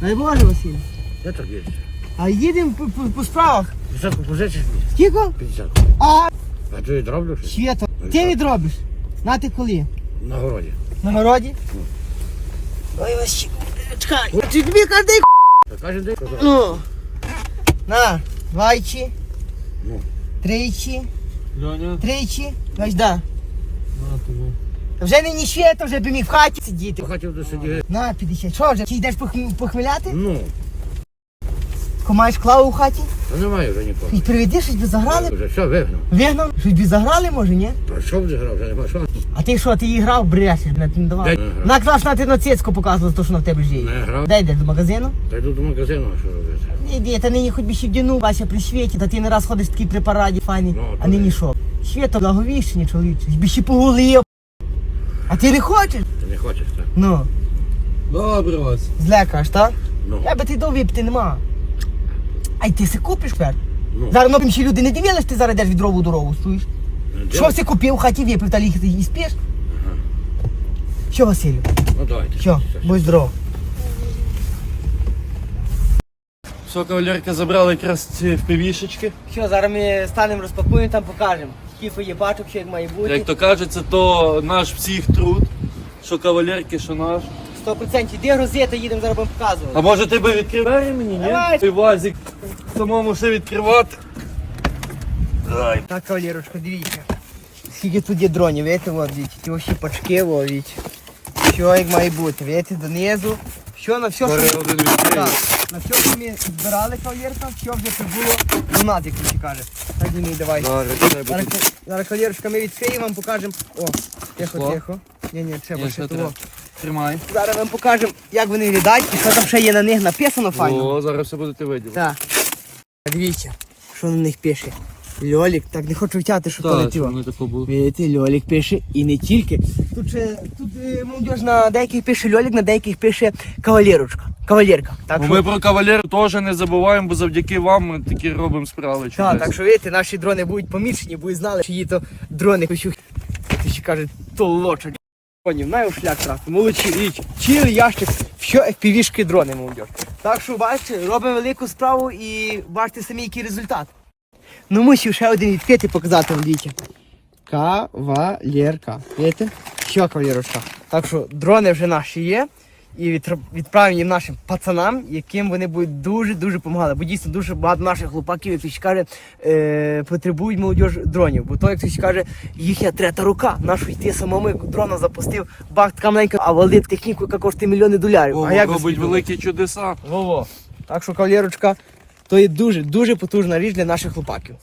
Дай Боже, Василь. Я так вірю. А їдемо по, по, по справах. Десятку позичиш мені? Скільки? П'ятдесятку. А, А то і дроблю щось Свято. Ти відробиш. На ти коли? на городі. На городі? Ой, Василь. Чекай. Ти тобі клади, Та кожен день. Ну. На, двайчі. Ну. Тричі. Льоня, Тричі. Ось да. на тобі. Вже нині свято, вже би міг в хаті сидіти. Хотів до сидіти. На, 50. Що вже? Ти йдеш похм- похмеляти? Ну, Ко маєш клаву у хаті? та немає вже нікого. І приведи, щось би заграли? Вже все вигнав. Вигнав? Щось би заграли, може, ні? Пройшов вже грав, вже нема що. А ти що, ти її грав, брешеш, не не давав? Де не грав? На клас на ти на цицьку показувала, то, що на в тебе жиє. Не грав. Де йдеш до магазину? Та йду до магазину, а що робити. Іди, та нині хоч би ще вдягнув, Вася при світі, та ти не раз ходиш в такій препараді файні, Ну, а то нині що? Свято благовіщення, чоловіче, би ще погулив. А ти не хочеш? Ти не хочеш, так? Ну, Добре вас. злекаш, так? Ну, Я би ти дав випити нема. Ай ти си купиш пер. ну. Зараз ну, ще люди не дивились, ти зараз йдеш відрову дорогу, чуєш? де Що все купив, хаті випив та ліхти і спиш? Що, Василю? Ну давайте. Що? Будь здоров. Все, кавалерка забрали якраз ці впівішечки. Що, зараз ми станемо, розпакуємо, там покажемо. Є пачок, що як має бути. Як то кажеться, то наш всіх труд. Що кавалерки, що наш. 100% де розета їдемо, зараз будемо показувати. А може ти би відкрив двері мені, ні? Давай. Той вазик самому все відкривати. Так, кавалерочка, дивіться. Скільки тут є дронів, видите, от, дивіться, ті ось пачки, о, дивіться. Що як має бути, видите, донизу. Що на все, що... один відкрию. Так, на що ми збирали, кавалерка, що вже прибуло до нас, як ти каже. Так, Дімій, давай. Зараз Зараз, зараз кавалерочка, ми відкриємо, вам покажемо. О, тихо, тихо. Ні, ні, треба Ні, ще ще того. треба. Тримай. Зараз вам покажемо, як вони виглядають і що там ще є на них написано файно. О, зараз все будете виділи. Так. Дивіться, що на них пише. Льолік, так не хочу втягти, що не Так, щоб тіло. вони тако було. Видите, Льолік пише і не тільки. Тут, ще, тут е, молодіж на деяких пише Льолік, на деяких пише кавалерочка. Кавалерка. Так що, Ми про кавалерів теж не забуваємо, бо завдяки вам ми такі робимо справи. так, чудесні. так що видите, наші дрони будуть помічені, будуть знали, є то дрони, що ти ще каже, то лочать. Дронів, на його шлях трапив. Молодці, річ. Цілий ящик, що FPV-шки дрони, молодіж. Так що, бачите, робимо велику справу і бачите самі, який результат. Ну, мусив ще один відкрити показати вам, дивіться. Кавалерка. Видите? Що кавалерочка. Так що дрони вже наші є. І їм нашим пацанам, яким вони будуть дуже-дуже допомагати. Бо дійсно дуже багато наших хлопаків, як хтось каже, е, потребують молодіж дронів. Бо то, як хтось каже, їхня трета рука. Нашу йти самому, дрона запустив, бах, така маленька, а валить техніку, яка коштує мільйони долярів. О, а як робить великі чудеса. Во-во. Так що, кавалерочка, то є дуже, дуже потужна річ для наших хлопаків.